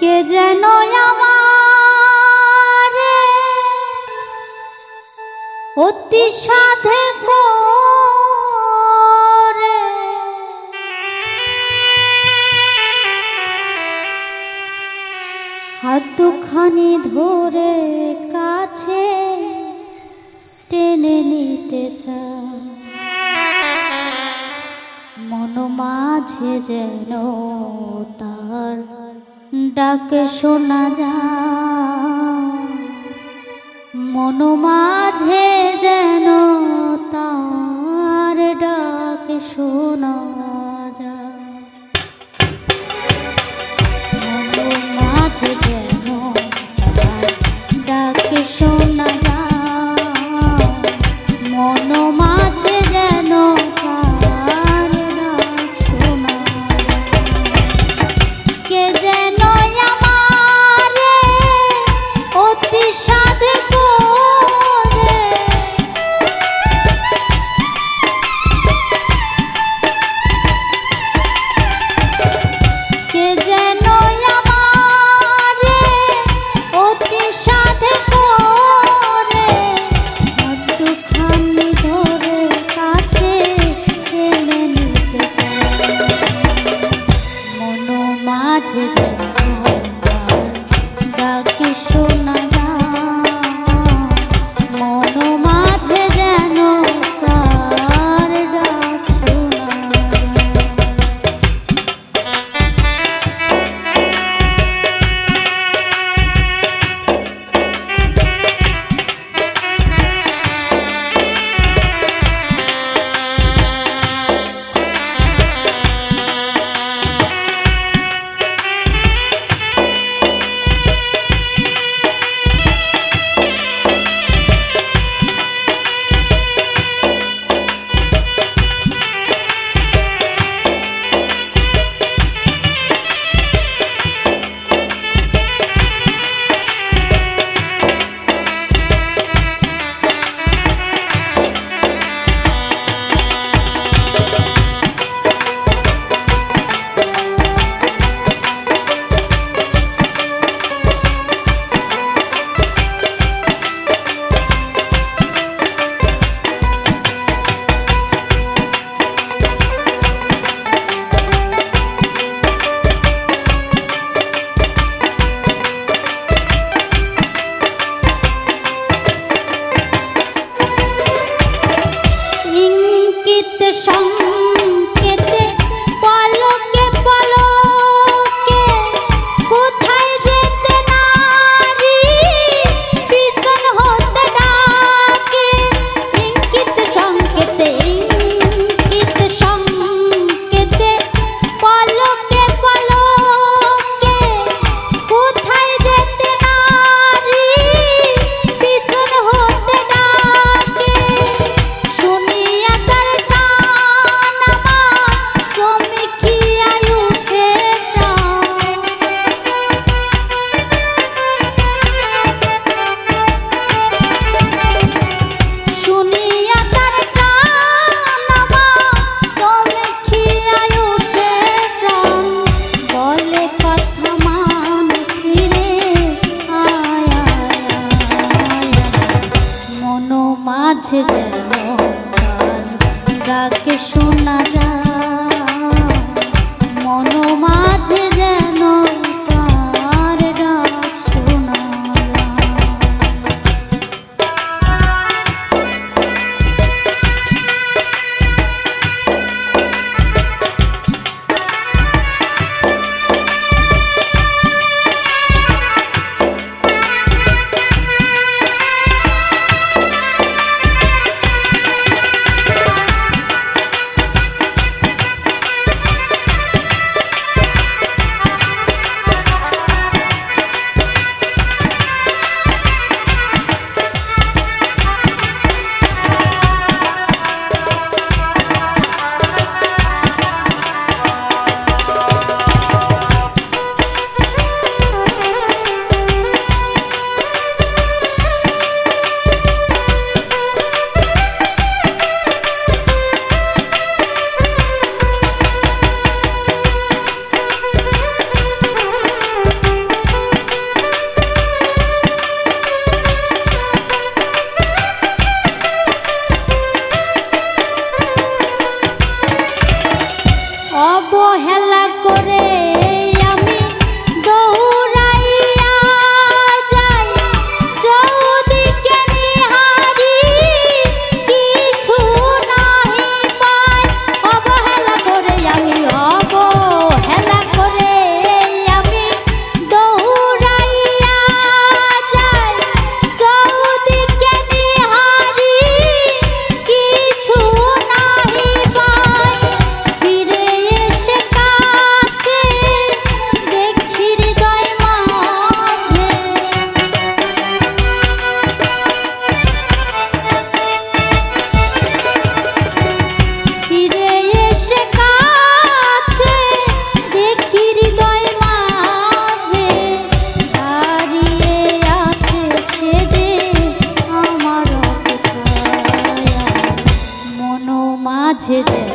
কে যেন আমার অতি সাধে করে। হাত দুখানি ধরে কাছে টেনে নিতে চায়। মন মাঝে যেন তার ডাক শোনা যায়। মন মাঝে যেন তার ডাক শোনা 谢谢。姐姐